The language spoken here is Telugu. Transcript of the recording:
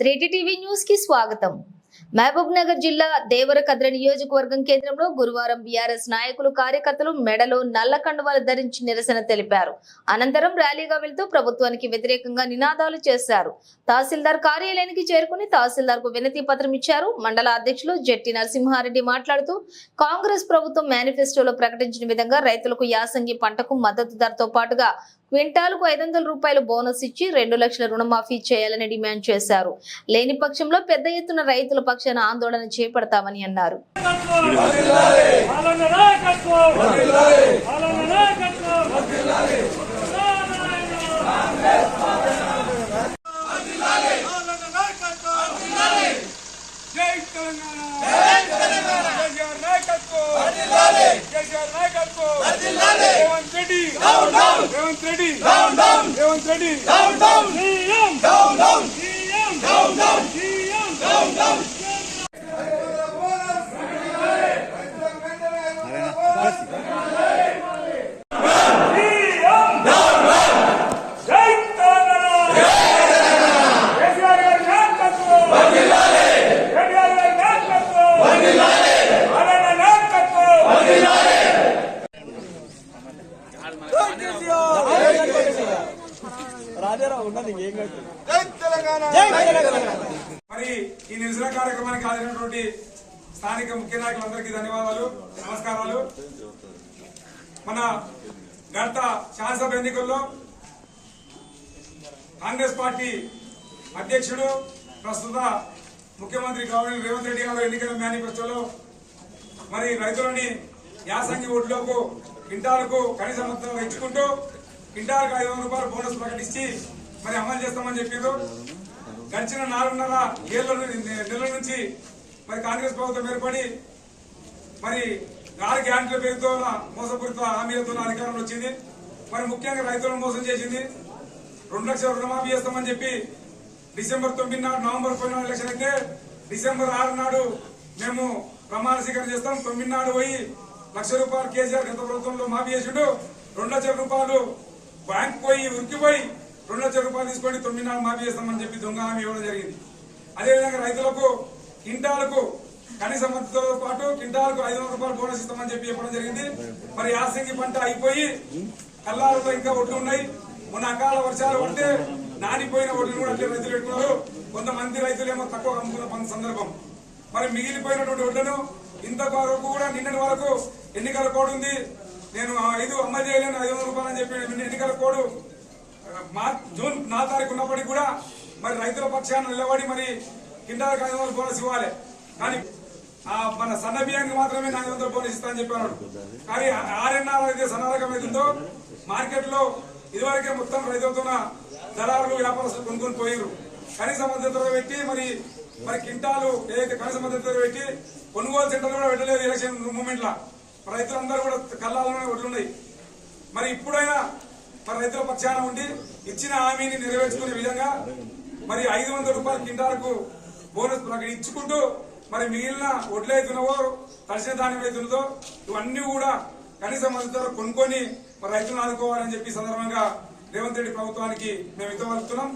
త్రీటీ టీవీ న్యూస్కి స్వాగతం. మహబూబ్ నగర్ జిల్లా దేవరకద్ర నియోజకవర్గం కేంద్రంలో గురువారం బీఆర్ఎస్ నాయకులు కార్యకర్తలు మెడలో నల్ల కండువాలు ధరించి నిరసన తెలిపారు. అనంతరం ర్యాలీగా వెళ్తూ ప్రభుత్వానికి వ్యతిరేకంగా నినాదాలు చేశారు. తహసీల్దార్ కార్యాలయానికి చేరుకుని తహసీల్దార్కు వినతి పత్రం ఇచ్చారు. మండల అధ్యక్షులు జెట్టి నరసింహారెడ్డి మాట్లాడుతూ కాంగ్రెస్ ప్రభుత్వం మేనిఫెస్టోలో ప్రకటించిన విధంగా రైతులకు యాసంగి పంటకు మద్దతు ధరతో పాటుగా క్వింటాలకు ఐదు వందల రూపాయలు బోనస్ ఇచ్చి రెండు లక్షల రుణమాఫీ చేయాలని డిమాండ్ చేశారు. లేని పక్షంలో పెద్ద ఎత్తున రైతుల పక్షాన ఆందోళన చేపడతామని అన్నారు. నాయకత్వం పాలన నాయకత్వం పాలన నాయకత్వం జై తెలంగాణ కేసీఆర్ నాయకత్వం కేసీఆర్ నాయకత్వం Revanth Reddy Revanth Reddy Revanth Reddy CM CM CM జై తెలంగాణ కేసీఆర్ గారి నాయకత్వం కేటీఆర్ గారి నాయకత్వం పాలన నాయకత్వం మరి ఈ నిరసన కార్యక్రమానికి హాజరైనటువంటి స్థానిక ముఖ్య నాయకులందరికీ ధన్యవాదాలు నమస్కారాలు. మన గత శాసనసభ ఎన్నికల్లో కాంగ్రెస్ పార్టీ అధ్యక్షుడు ప్రస్తుత ముఖ్యమంత్రి గవర్నర్ రేవంత్ రెడ్డి గారు ఎన్నికల మేనిఫెస్టోలో మరి రైతులని యాసంగి ఒడ్లకు కింటాలకు కనీస మొత్తం ఇచ్చుకుంటూ కింటాలకు ఐదు వందల రూపాయలు బోనస్ ప్రకటించి మరి అమలు చేస్తామని చెప్పారు గడిచిన నాలుగున్నర ఏళ్ళ నెలల నుంచి మరి కాంగ్రెస్ ప్రభుత్వం ఏర్పడి మరి నాలుగు గ్యారంటీల పేరుతో మోసపూరిత హామీలతో అధికారంలో వచ్చింది. మరి ముఖ్యంగా రైతులను మోసం చేసింది. రెండు లక్షల రుణమాఫీ చేస్తామని చెప్పి డిసెంబర్ తొమ్మిది నాడు నవంబర్ పది ఎలక్షన్ అయితే డిసెంబర్ ఆరు నాడు మేము ప్రమాణ స్వీకరణ చేస్తాం. తొమ్మిది నాడు పోయి లక్ష రూపాయలు కేసీఆర్ గత ప్రభుత్వంలో మాఫీ చేసిండు. రెండు లక్షల రూపాయలు బ్యాంక్ పోయి ఉరికిపోయి రెండు లక్షల రూపాయలు తీసుకొని తొమ్మిది నాలుగు మాఫీ చేస్తామని చెప్పి దొంగ హామీ ఇవ్వడం జరిగింది. అదేవిధంగా రైతులకు కింటాలకు కనీస మద్దతుతో పాటు కింటాలకు ఐదు వందల రూపాయలు బోనస్ ఇస్తామని చెప్పి చెప్పడం జరిగింది. మరి యాసంగి పంట అయిపోయి కల్లారులో ఇంకా ఒడ్లు ఉన్నాయి. మొన్న అకాల వర్షాలు పడితే నానిపోయిన ఒడ్లు కూడా అట్లే రైతులు పెట్టుకున్నారు. కొంతమంది రైతులేమో తక్కువ అమ్ముకున్న సందర్భం. మరి మిగిలిపోయినటువంటి ఒడ్లను ఇంత వరకు కూడా నిన్నటి వరకు ఎన్నికల కోడ్ ఉంది. నేను ఐదు అమ్మ చేయలేను ఐదు వందల రూపాయలు అని చెప్పి నిన్న ఎన్నికల కోడ్ మార్చ్ జూన్ నా తారీఖు ఉన్నప్పటికీ కూడా మరి రైతుల పక్షాన నిలబడి మరి కింటాలకు ఐదు వందల బోనస్ ఇవ్వాలి కానీ మన సన్న బియ్యానికి మాత్రమే నాలుగు వందల బోనస్ ఇస్తా అని చెప్పారు. కానీ ఆర్ఎన్ఆర్ అయితే సన్నారకం అవుతుందో మార్కెట్లో ఇదివరకే మొత్తం రైతులతో దళారులు వ్యాపారస్తులు కొనుక్కొని పోయారు కనీస మద్దతు పెట్టి మరి మరి కింటాలు ఏదైతే కనీస మద్దతు పెట్టి కొనుగోలు సెంటర్లు కూడా పెట్టలేదు ఎలక్షన్ మూమెంట్ లా రైతులందరూ కూడా కళ్ళాలలోనే ఒడ్లున్నాయి. మరి ఇప్పుడైనా మరి రైతుల పక్షాన ఉండి ఇచ్చిన హామీని నెరవేర్చుకునే విధంగా మరి ఐదు వందల రూపాయల కింటాలకు బోనస్ అక్కడ ఇచ్చుకుంటూ మరి మిగిలిన వడ్లైతున్నవో అవుతున్నావో తడిసిన ధాన్యం అవుతున్నదో ఇవన్నీ కూడా కనీస మద్దతు ధర కొనుక్కొని మరి రైతులను ఆదుకోవాలని చెప్పి సందర్భంగా రేవంత్ రెడ్డి ప్రభుత్వానికి మేము ఇవ్వగలుగుతున్నాం